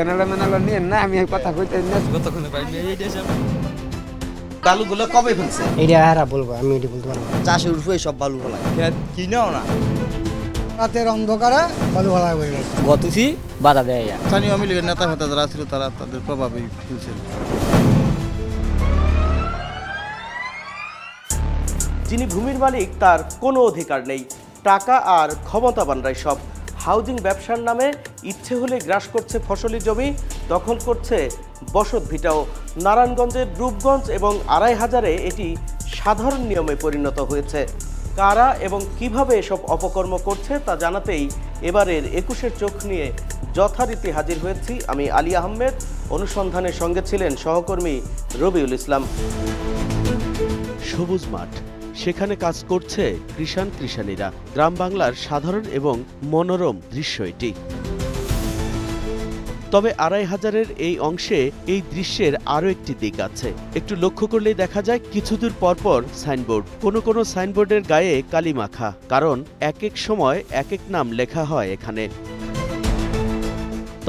চ্যানেলে ম্যানেলে নিয়ে না আমি এই কথা কইতে না। বালুগুলো কবে ফেলছে? এটা হারা বলব আমি এটা বলতে পারব। চাষের উপরে সব বালু ফেলায় খেত কিনেও না। রাতের অন্ধকারে বালু ভাড়া করে গেছে। গতুছি বাধা দেয়। স্থানীয় আওয়ামী লীগের নেতা ফেতা যারা ছিল তারা তাদের প্রভাবেই তুলছিল যিনি ভূমির মালিক তার কোনো অধিকার নেই। টাকা আর ক্ষমতাবানরাই সব। হাউজিং ব্যবসার নামে ইচ্ছে হলে গ্রাস করছে ফসলি জমি, দখল করছে বসত ভিটাও। নারায়ণগঞ্জের রূপগঞ্জ এবং আড়াই হাজারে এটি সাধারণ নিয়মে পরিণত হয়েছে। কারা এবং কীভাবে এসব অপকর্ম করছে তা জানাতেই এবারের একুশের চোখ নিয়ে যথারীতি হাজির হয়েছি আমি আলী আহমেদ। অনুসন্ধানের সঙ্গে ছিলেন সহকর্মী রবিউল ইসলাম। সবুজ মাঠ, সেখানে কাজ করছে কৃষাণ কৃষাণীরা। গ্রাম বাংলার সাধারণ এবং মনোরম দৃশ্য এটি। তবে আড়াই হাজারের এই অংশে এই দৃশ্যের আরও একটি দিক আছে। একটু লক্ষ্য করলেই দেখা যায় কিছুদূর পরপর সাইনবোর্ড। কোনো কোনো সাইনবোর্ডের গায়ে কালি মাখা, কারণ এক এক সময় এক এক নাম লেখা হয় এখানে।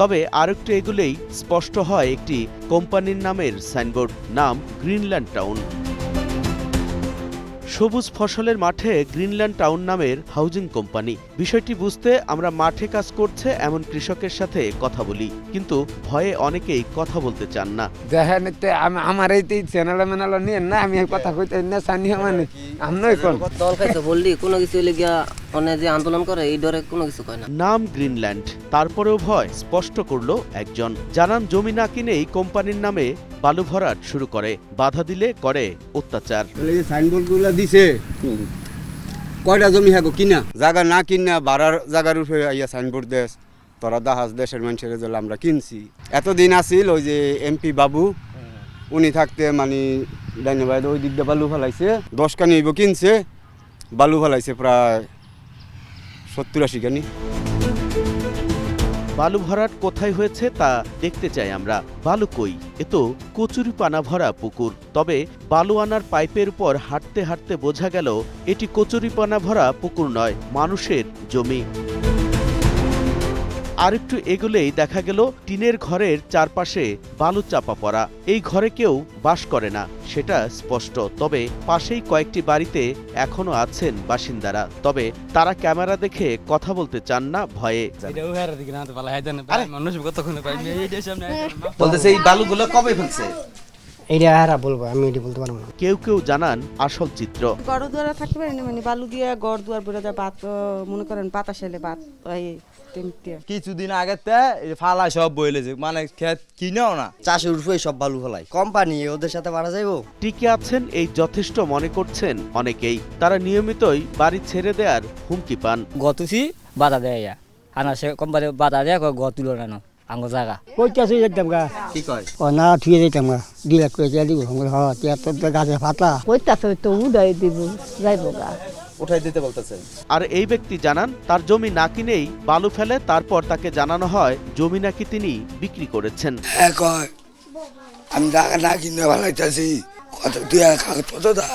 তবে আর আরেকটু এগুলেই স্পষ্ট হয় একটি কোম্পানির নামের সাইনবোর্ড, নাম গ্রিনল্যান্ড টাউন। সবুজ ফসলের মাঠে গ্রিনল্যান্ড টাউন নামের হাউজিং কোম্পানি। বিষয়টি বুঝতে আমরা মাঠে কাজ করছে এমন কৃষকের সাথে কথা বলি কিন্তু ভয়ে অনেকেই কথা বলতে চান না। দেখেন আমি আমার এই চ্যানেলে ম্যানেলে নিয়ে না আমি কথা কইতে না স্থানীয় মানে আমনই কোন? দল খাইছে বললি কোনো কিছু অনেক যে আন্দোলন করে এই ডরে কোনো কিছু কয় না। নাম গ্রিনল্যান্ড তারপরেও ভয় স্পষ্ট করল একজন। জানান জমি না কিনেই কোম্পানির নামে বালু ভরাট শুরু করে বাধা দিলে করে অত্যাচার। এই সাইনবোর্ডগুলো দিছে। কয়টা জমি হ্যাঁ কিনা? জায়গা না কিনা বাড়ার জায়গার উপরে ইয়া সাইনবোর্ড দেশ তোরা দাহাজ দেশের মানুষের জন্য আমরা কিনছি। এতদিন আসিল ওই যে এমপি বাবু উনি থাকতে মানে ডাইনে বাইরে ওই দিকটা বালু ফেলাইছে দশ কানি হইব কিনছে বালু ফেলাইছে প্রায় সত্তর আশি কানি বালু ভরাট কোথায় হয়েছে তা দেখতে চাই আমরা। বালু কই? এ তো কচুরি পানা ভরা পুকুর। তবে বালু আনার পাইপের উপর হাঁটতে হাঁটতে বোঝা গেল, এটি কচুরিপানা ভরা পুকুর নয়, মানুষের জমি। আরেকটু এগোলেই দেখা গেল টিনের ঘরের চারপাশে বালু চাপা পড়া। এই ঘরে কেউ বাস করে না সেটা স্পষ্ট। তবে পাশেই কয়েকটি বাড়িতে এখনও আছেন বাসিন্দারা। তবে তারা ক্যামেরা দেখে কথা বলতে চান না ভয়ে। বলতেছে এই বালুগুলো কবে ফেলছে? এটা হারা বলব আমি এটা বলতে পারব না। কেউ কেউ জানান আসল চিত্র। গড় দুয়ারা থাকতে পারি না মানে বালু দিয়ে গড় দুয়ার বেরো যায় বাত মনে করেন বাতাস এলে বাত কিছুদিন আগেতে ফালা সব বইলেছে মানে খেত কিনেও না। চাষের উপরে সব বালু ফেলায় কোম্পানি ওদের সাথে মারা যাইবো? টিকে আছেন এই যথেষ্ট মনে করছেন অনেকেই। তারা নিয়মিতই বাড়ি ছেড়ে দেওয়ার হুমকি পান। গতুছি বাধা দেয় ইয়া। আনা সে কোম্পানি বাধা দেয় কয় গত তুলো না আঙ্গ জায়গা কইতাছি যেতাম গা কি কয়? ও না থুয়ে যেতাম গা করে দিয়ে দিব। হ তিয়ার তো গাছে ফাতলা কইতাছে তো উদয় দিব যাইব গা। উঠাই দিতে বলতেছেন। আর এই ব্যক্তি জানান তার জমি না কিনেই বালু ফেলে তারপর তাকে জানানো হয় জমি নাকি তিনি বিক্রি করেছেন। কয় আমি টাকা না কিনে ভালো কত তুই আর কাগজপত্র দা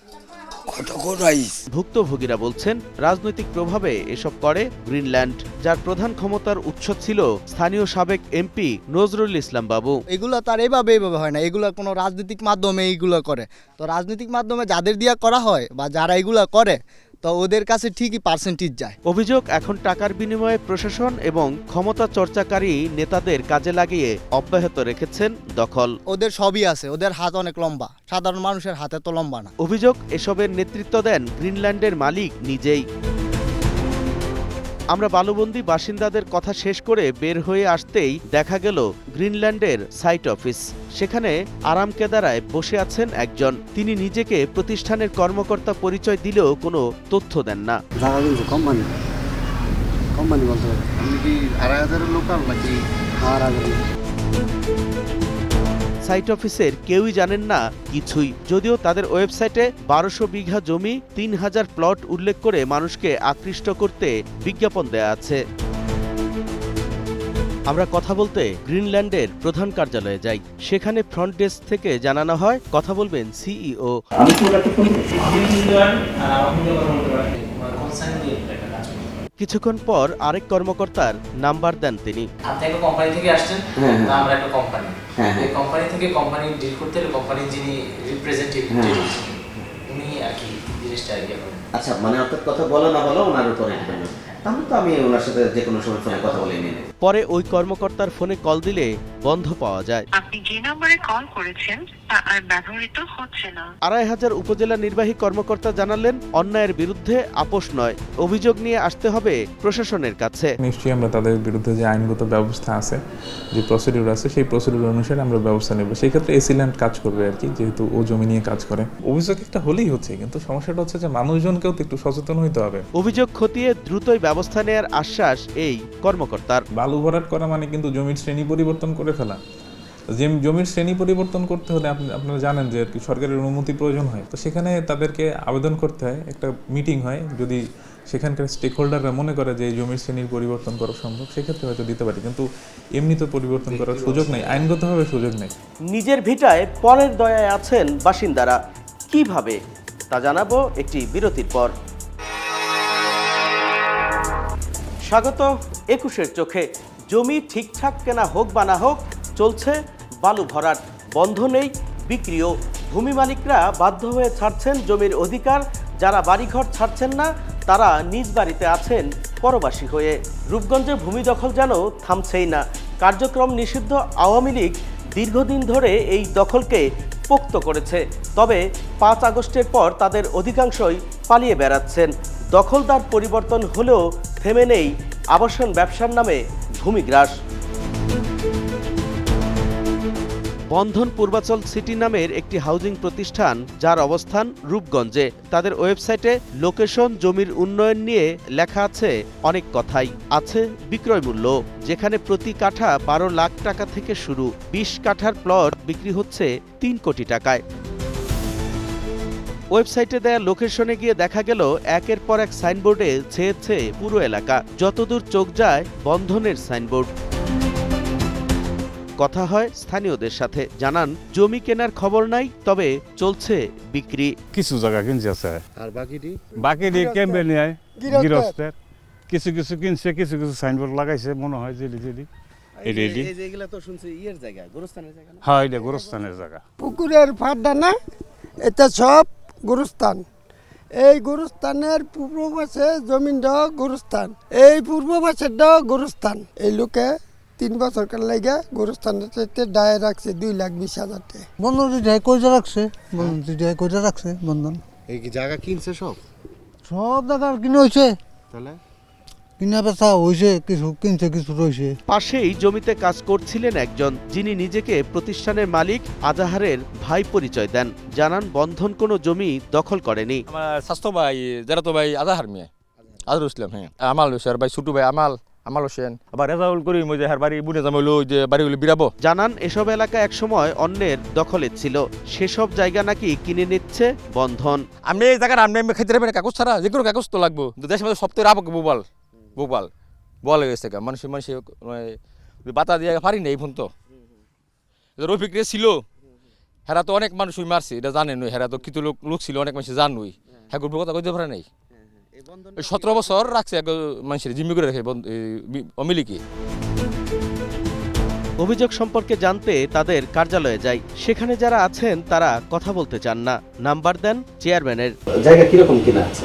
কত কোন আইস ভুক্তভোগীরা বলছেন রাজনৈতিক প্রভাবে এসব করে গ্রিনল্যান্ড যার প্রধান ক্ষমতার উৎস ছিল স্থানীয় সাবেক এমপি নজরুল ইসলাম বাবু। এগুলো তার এভাবে এভাবে হয় না। এগুলো কোনো রাজনৈতিক মাধ্যমে এইগুলো করে। তো রাজনৈতিক মাধ্যমে যাদের দিয়া করা হয় বা যারা এগুলো করে তো ওদের কাছে ঠিকই পার্সেন্টেজ যায়। অভিযোগ এখন টাকার বিনিময়ে প্রশাসন এবং ক্ষমতা চর্চাকারী নেতাদের কাজে লাগিয়ে অব্যাহত রেখেছেন দখল। ওদের সবই আছে ওদের হাত অনেক লম্বা সাধারণ মানুষের হাতে তো লম্বা না। অভিযোগ এসবের নেতৃত্ব দেন গ্রিনল্যান্ডের মালিক নিজেই। আমরা বালুবন্দি বাসিন্দাদের কথা শেষ করে বের হয়ে আসতেই দেখা গেল গ্রিনল্যান্ডের সাইট অফিস। সেখানে আরাম কেদারায় বসে আছেন একজন। তিনি নিজেকে প্রতিষ্ঠানের কর্মকর্তা পরিচয় দিলেও কোনো তথ্য দেন না। কোম্পানি কোম্পানি বলতে পারে। আমি কি আড়াই হাজারের লোকাল নাকি? আর আগে সাইট অফিসের কেউই জানেন না কিছুই। যদিও তাদের ওয়েবসাইটে বারোশো বিঘা জমি তিন হাজার প্লট উল্লেখ করে মানুষকে আকৃষ্ট করতে বিজ্ঞাপন দেয়া আছে। আমরা কথা বলতে গ্রিনল্যান্ডের প্রধান কার্যালয়ে যাই। সেখানে ফ্রন্ট ডেস্ক থেকে জানানো হয় কথা বলবেন সিইও। কিছুক্ষণ পর আরেক কর্মকর্তার নাম্বার দেন তিনি। আপনি একটা কোম্পানি থেকে আসছেন না আমরা একটা কোম্পানি এই কোম্পানি থেকে কোম্পানি ডিল করতে হলে কোম্পানির যিনি রিপ্রেজেন্টেটিভ উনি আর কি জিনিসটা ইয়ে করেন আচ্ছা মানে অর্থাৎ কথা বলো না বলো ওনার উপরে তাহলে তো আমি ওনার সাথে যে কোনো সময় ফোনে কথা বলে নিয়ে পরে ওই কর্মকর্তার ফোনে কল দিলে বন্ধ পাওয়া যায়। আপনি যে নম্বরে কল করেছেন তা আর ব্যবহৃত হচ্ছে না। আড়াই হাজার উপজেলা নির্বাহী কর্মকর্তা জানালেন অন্যায়ের বিরুদ্ধে আপোষ নয়। অভিযোগ নিয়ে আসতে হবে প্রশাসনের কাছে। নিশ্চয়ই আমরা তাদের বিরুদ্ধে যে আইনগত ব্যবস্থা আছে যে প্রসিডিউর আছে সেই প্রসিডিউর অনুসারে আমরা ব্যবস্থা নেব। সেই ক্ষেত্রে এসিল্যান্ড কাজ করবে আর কি যেহেতু ও জমি নিয়ে কাজ করে। অভিযোগ একটা হলেই হচ্ছে কিন্তু সমস্যাটা হচ্ছে যে মানুষজনকেও তো একটু সচেতন হইতে হবে। অভিযোগ খতিয়ে দ্রুতই ব্যবস্থা নেয়ার আশ্বাস এই কর্মকর্তার। বালু ভরাট করা মানে কিন্তু জমির শ্রেণি পরিবর্তন করে ফেলা। যে জমির শ্রেণি পরিবর্তন করতে হলে আপনি আপনারা জানেন যে আর কি সরকারের অনুমতি প্রয়োজন হয়। তো সেখানে তাদেরকে আবেদন করতে হয় একটা মিটিং হয়। যদি সেখানকার স্টেক হোল্ডাররা মনে করে যে এই জমির শ্রেণির পরিবর্তন করা সম্ভব সেক্ষেত্রে হয়তো দিতে পারি। কিন্তু এমনি তো পরিবর্তন করার সুযোগ নেই আইনগতভাবে সুযোগ নেই। নিজের ভিটায় পরের দয়ায় আছেন বাসিন্দারা। কীভাবে? তা জানাব একটি বিরতির পর। স্বাগত একুশের চোখে। জমি ঠিকঠাক কেনা হোক বা না হোক, চলছে বালু ভরাট। বন্ধ নেই, বিক্রিও। ভূমি মালিকরা বাধ্য হয়ে ছাড়ছেন জমির অধিকার। যারা বাড়িঘর ছাড়ছেন না, তারা নিজ বাড়িতে আছেন পরবাসী হয়ে। রূপগঞ্জে ভূমি দখল যেন থামছেই না। কার্যক্রম নিষিদ্ধ আওয়ামী লীগ দীর্ঘদিন ধরে এই দখলকে পোক্ত করেছে। তবে পাঁচ আগস্টের পর তাদের অধিকাংশই পালিয়ে বেড়াচ্ছেন। দখলদার পরিবর্তন হলেও থেমে নেই আবাসন ব্যবসার নামে ভূমিগ্রাস বন্ধন পূর্বাচল সিটি নামের একটি হাউজিং প্রতিষ্ঠান, যার অবস্থান রূপগঞ্জে। তাদের ওয়েবসাইটে লোকেশন, জমির উন্নয়ন নিয়ে লেখা আছে অনেক কথাই। আছে বিক্রয় মূল্য, যেখানে প্রতি কাঠা বারো লাখ টাকা থেকে শুরু। বিশ কাঠার প্লট বিক্রি হচ্ছে তিন কোটি টাকায়। ওয়েবসাইটে দেয়া লোকেশনে গিয়ে দেখা গেল একের পর এক সাইনবোর্ডে ছেয়েছে পুরো এলাকা। যতদূর চোখ যায় বন্ধনের সাইনবোর্ড। কথা হয় স্থানীয়দের সাথে। জানান জমি কেনার খবর নাই তবে চলছে বিক্রি। কিছু জায়গা কিনছে আছে। আর বাকিটি? বাকি দিয়ে কেমবে নেয় গৃহস্থের কিছু কিছু কিনছে কিছু কিছু সাইনবোর্ড লাগাইছে মনে হয় জেলি জেলি। এই রেডি এই যে এগুলা তো শুনছি ইয়ের জায়গা গোরস্থানের জায়গা না? হয় এটা গোরস্থানের জায়গা। পুকুরের ফাড্ডা না এটা সব গুরুস্থান। এই গুরুস্থানের পূর্ব পাশে জমিন গুরুস্থান। এই পূর্ব পাশের গুরুস্থান। এই লোকে তিন বছর কাল লাগে গুরুস্থান ডায়ে রাখছে দুই লাখ বিশ হাজার টাকা। বন্ধন দুইটাই কইটা রাখছে বন্ধন দুইটাই কইরা রাখছে বন্ধন। এই কি জায়গা কিনছে সব? সব জায়গা কিনে হয়েছে তাহলে? কিনা বেচা হয়েছে কিছু কিনছে কিছু রয়েছে পাশেই জমিতে কাজ করছিলেন একজন যিনি নিজেকে প্রতিষ্ঠানের মালিক আজাহারের ভাই পরিচয় দেন। জানান বন্ধন কোনো জমি দখল করেনি। আমার স্বাস্থ্য ভাই যারা তো ভাই আজাহার মেয়ে। আজরুল ইসলাম হ্যাঁ। আমাল হোসেন ভাই ছোটু ভাই আমাল আমাল হোসেন। আবার রেজাউল করি মই যে হার বাড়ি বুনে জামাইলো যে বাড়ি বিরাবো। জানান এসব এলাকা একসময় অন্যের দখলে ছিল। সেসব জায়গা নাকি কিনে নিচ্ছে বন্ধন। আমি এই জায়গার আমি আমি খাইতে পারি কাগজ ছাড়া। যে কোনো কাগজ তো লাগবো। দেশের মধ্যে সপ্তাহে আবক বোবাল বল হয়ে গেছে মানুষ মানুষ বাতা দিয়ে পারি না এই ফোন তো। রফিক রে ছিল। হেরা তো অনেক মানুষ মারছে এটা জানে নই হেরা তো কিছু লোক লোক ছিল অনেক মানুষ জানুই হ্যাঁ গল্প কথা কইতে পারে নাই? সতেরো বছর রাখছে এক মানুষের জিম্মি করে রাখে অমিলিকে। অভিযোগ সম্পর্কে জানতে তাদের কার্যালয়ে যাই। সেখানে যারা আছেন তারা কথা বলতে চান না। নাম্বার দেন চেয়ারম্যানের। জায়গা কীরকম কিনা আছে?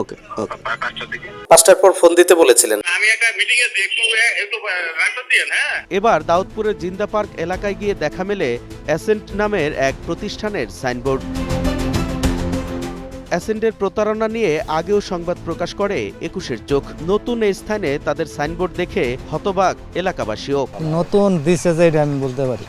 ওকে ওকে পাঁচটার পর ফোন দিতে বলেছিলেন। এবার দাউদপুরের জিন্দা পার্ক এলাকায় গিয়ে দেখা মেলে অ্যাসেন্ট নামের এক প্রতিষ্ঠানের সাইনবোর্ড। অ্যাসেন্টের প্রতারণা নিয়ে আগেও সংবাদ প্রকাশ করে একুশের চোখ। নতুন এই স্থানে তাদের সাইনবোর্ড দেখে হতবাক এলাকাবাসীও। নতুন দিছে যে আমি বলতে পারি।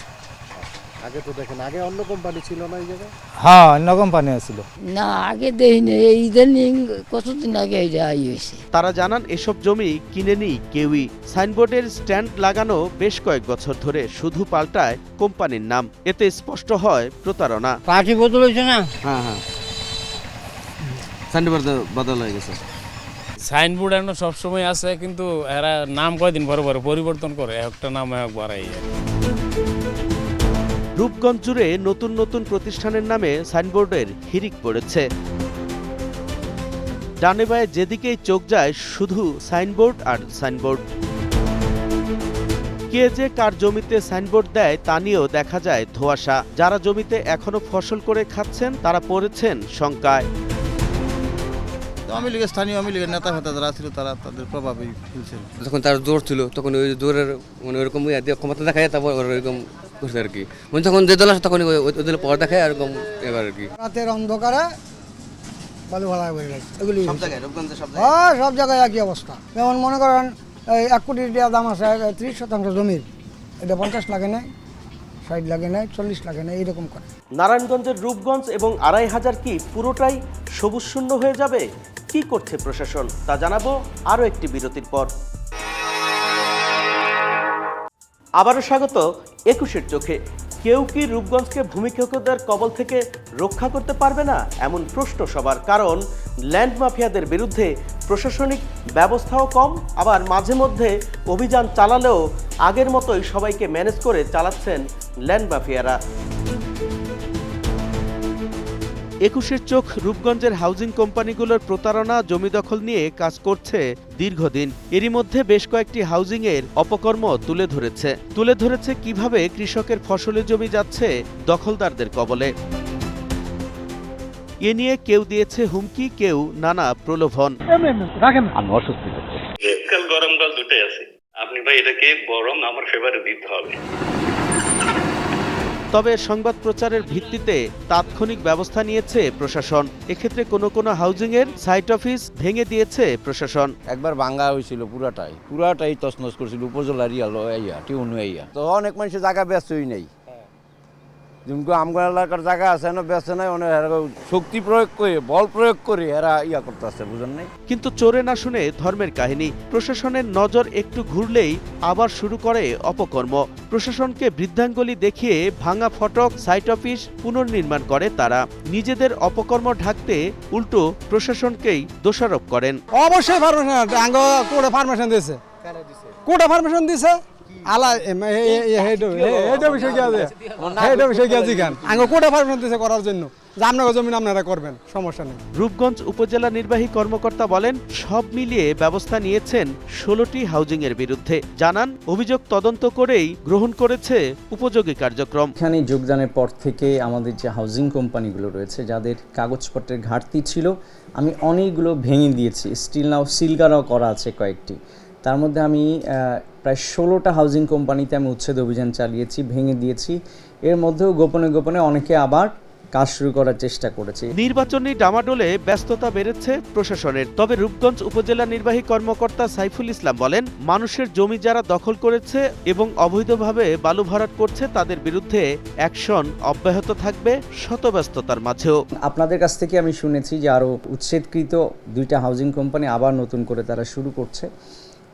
আগে তো দেখেন আগে অন্য কোম্পানি ছিল না এই জায়গায়? হ্যাঁ অন্য কোম্পানি আছিল না আগে দেখিনি এই ইদানিং কতদিন আগে এটা ই হয়েছে। তারা জানান এসব জমি কিনেনি কেউই। সাইনবোর্ডের স্ট্যান্ড লাগানো বেশ কয়েক বছর ধরে শুধু পাল্টায় কোম্পানির নাম। এতে স্পষ্ট হয় প্রতারণা। পার্টি বদল হয়েছে না? হ্যাঁ হ্যাঁ। সাইনবোর্ড বদল হয়ে গেছে। সাইনবোর্ড এখন সবসময় আছে কিন্তু এরা নাম কয়দিন পরে পরে পরিবর্তন করে একটা নাম এক বাড়াই রূপগঞ্জ জুড়ে নতুন নতুন প্রতিষ্ঠানের নামে সাইনবোর্ডের হিরিক পড়েছে। ডানে বায়ে যেদিকেই চোখ যায় শুধু সাইনবোর্ড আর সাইনবোর্ড। কে যে কার জমিতে সাইনবোর্ড দেয় তা নিয়েও দেখা যায় ধোঁয়াশা। যারা জমিতে এখনও ফসল করে খাচ্ছেন তারা পড়েছেন শঙ্কায়। আওয়ামী লীগের স্থানীয় আওয়ামী লীগের নেতা ফেতা যারা ছিল তারা তাদের প্রভাবেই ফেলছিল যখন তার জোর ছিল তখন ওই জোরের মানে দিয়ে ক্ষমতা দেখায় তারপর ওরকম করছে আর কি। মানে যখন যে দল আসে তখন ওই দলের পর দেখায় এরকম এবার আর কি। রাতের অন্ধকারে বালু ভাড়া করে গেছে এগুলি সব জায়গায় রূপগঞ্জে সব হ্যাঁ সব জায়গায় একই অবস্থা। যেমন মনে করেন এই এক কোটি টাকা দাম আছে ত্রিশ শতাংশ জমির এটা পঞ্চাশ লাগে নাই ষাট লাগে নাই চল্লিশ লাগে নাই এইরকম করে। নারায়ণগঞ্জের রূপগঞ্জ এবং আড়াই হাজার কি পুরোটাই সবুজ শূন্য হয়ে যাবে? কি করছে প্রশাসন? তা জানাব আরও একটি বিরতির পর। আবারও স্বাগত একুশের চোখে। কেউ কি রূপগঞ্জকে ভূমিক্ষকদের কবল থেকে রক্ষা করতে পারবে না? এমন প্রশ্ন সবার। কারণ, ল্যান্ড মাফিয়াদের বিরুদ্ধে প্রশাসনিক ব্যবস্থাও কম, আবার মাঝে মধ্যে অভিযান চালালেও আগের মতোই সবাইকে ম্যানেজ করে চালাচ্ছেন ল্যান্ড মাফিয়ারা। একুশের চোখ রূপগঞ্জের হাউজিং কোম্পানিগুলোর প্রতারণা জমি দখল নিয়ে কাজ করছে দীর্ঘদিন। এরই মধ্যে বেশ কয়েকটি হাউজিং এর অপকর্ম তুলে ধরেছে। তুলে ধরেছে কীভাবে কৃষকের ফসলি জমি যাচ্ছে দখলদারদের কবলে। এ নিয়ে কেউ দিয়েছে হুমকি কেউ নানা প্রলোভন। শীতকাল গরমকাল দুটোই আছে। আপনি ভাই এটাকে গরম? আমার ফেভারে দিতে হবে। তবে সংবাদ প্রচারের ভিত্তিতে তাৎক্ষণিক ব্যবস্থা নিয়েছে প্রশাসন। এক্ষেত্রে কোনো কোনো হাউজিং এর সাইট অফিস ভেঙে দিয়েছে প্রশাসন। একবার ভাঙ্গা হয়েছিল পুরাটাই। পুরাটাই তছনছ করছিল। উপজেলার ইয়া টিউনু ইয়া। তো অনেক মানুষের জায়গা ব্যস্তই নেই। যেমন আমগর এলাকার জায়গা আছে না ব্যস্ত নাই অনেক এরা শক্তি প্রয়োগ করে বল প্রয়োগ করে এরা ইয়া করতেছে বুঝেন নাই? কিন্তু চোরে না শুনে ধর্মের কাহিনী। প্রশাসনের নজর একটু ঘুরলেই আবার শুরু করে অপকর্ম। প্রশাসনকে বৃদ্ধাঙ্গুলি দেখিয়ে ভাঙা ফটক সাইট অফিস পুনর্নির্মাণ করে তারা। নিজেদের অপকর্ম ঢাকতে উল্টো প্রশাসনকেই দোষারোপ করেন। অবশ্যই পারমিশন কোর্টে পারমিশন দিয়েছে। কোর্টে পারমিশন দিছে আলা এইটা বিষয় কি আছে? এইটা বিষয় কি আছে গান আঙ্গ কোর্টে পারমিশন দিছে করার জন্য। যে আপনাকে জমিন আপনারা করবেন সমস্যা নেই। রূপগঞ্জ উপজেলা নির্বাহী কর্মকর্তা বলেন সব মিলিয়ে ব্যবস্থা নিয়েছেন ষোলোটি হাউজিং এর বিরুদ্ধে। জানান অভিযোগ তদন্ত করেই গ্রহণ করেছে উপযোগী কার্যক্রম। এখানে যোগদানের পর থেকে আমাদের যে হাউজিং কোম্পানিগুলো রয়েছে যাদের কাগজপত্রের ঘাটতি ছিল আমি অনেকগুলো ভেঙে দিয়েছি। স্টিল নাও সিলগারাও করা আছে কয়েকটি। তার মধ্যে আমি প্রায় ষোলোটা হাউজিং কোম্পানিতে আমি উচ্ছেদ অভিযান চালিয়েছি ভেঙে দিয়েছি। এর মধ্যেও গোপনে গোপনে অনেকে আবার কাজ শুরু করার চেষ্টা করেছে। নির্বাচনী ডামাডোলে ব্যস্ততা বেড়েছে প্রশাসনের। তবে রূপগঞ্জ উপজেলা নির্বাহী কর্মকর্তা সাইফুল ইসলাম বলেন মানুষের জমি যারা দখল করেছে এবং অবৈধভাবে বালু ভরাট করছে তাদের বিরুদ্ধে অ্যাকশন অব্যাহত থাকবে শতব্যস্ততার মাঝেও। আপনাদের কাছ থেকে আমি শুনেছি যে আরও উচ্ছেদকৃত দুইটা হাউজিং কোম্পানি আবার নতুন করে তারা শুরু করছে।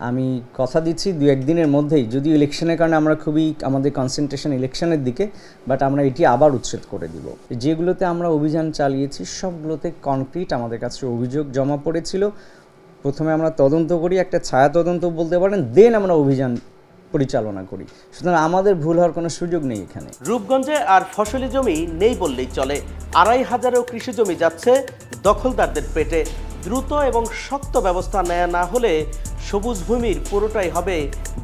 আমি কথা দিচ্ছি দু একদিনের মধ্যেই। যদিও ইলেকশনের কারণে আমরা খুবই আমাদের কনসেন্ট্রেশন ইলেকশনের দিকে বাট আমরা এটি আবার উচ্ছেদ করে দিব। যেগুলোতে আমরা অভিযান চালিয়েছি, সবগুলোতে কনক্রিট আমাদের কাছে অভিযোগ জমা পড়েছিল। প্রথমে আমরা তদন্ত করি, একটা ছায়া তদন্ত বলতে পারেন দেন আমরা অভিযান পরিচালনা করি। সুতরাং আমাদের ভুল হওয়ার কোনো সুযোগ নেই এখানে। রূপগঞ্জে আর ফসলি জমি নেই বললেই চলে। আড়াই হাজারও কৃষি জমি যাচ্ছে দখলদারদের পেটে। দ্রুত এবং শক্ত ব্যবস্থা নেওয়া না হলে সবুজ ভূমির পুরোটাই হবে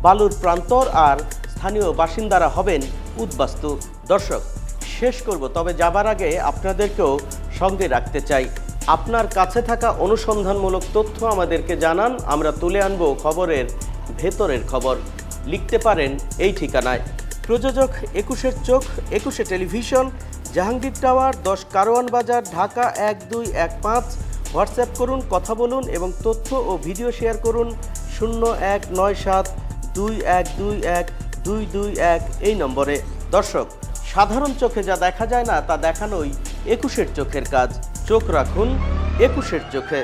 বালুর প্রান্তর আর স্থানীয় বাসিন্দারা হবেন উদ্বাস্তু। দর্শক, শেষ করব, তবে যাবার আগে আপনাদেরকেও সঙ্গে রাখতে চাই। আপনার কাছে থাকা অনুসন্ধানমূলক তথ্য আমাদেরকে জানান, আমরা তুলে আনব খবরের ভেতরের খবর। লিখতে পারেন এই ঠিকানায়। প্রযোজক একুশের চোখ, একুশে টেলিভিশন, জাহাঙ্গীর টাওয়ার, দশ কারওয়ান বাজার, ঢাকা এক দুই এক পাঁচ। হোয়াটসঅ্যাপ করুন, কথা বলুন এবং তথ্য ও ভিডিও শেয়ার করুন শূন্য এক নয় সাত দুই এক দুই এক দুই দুই এক এই নম্বরে। দর্শক, সাধারণ চোখে যা দেখা যায় না, তা দেখানোই একুশের চোখের কাজ। চোখ রাখুন একুশের চোখে।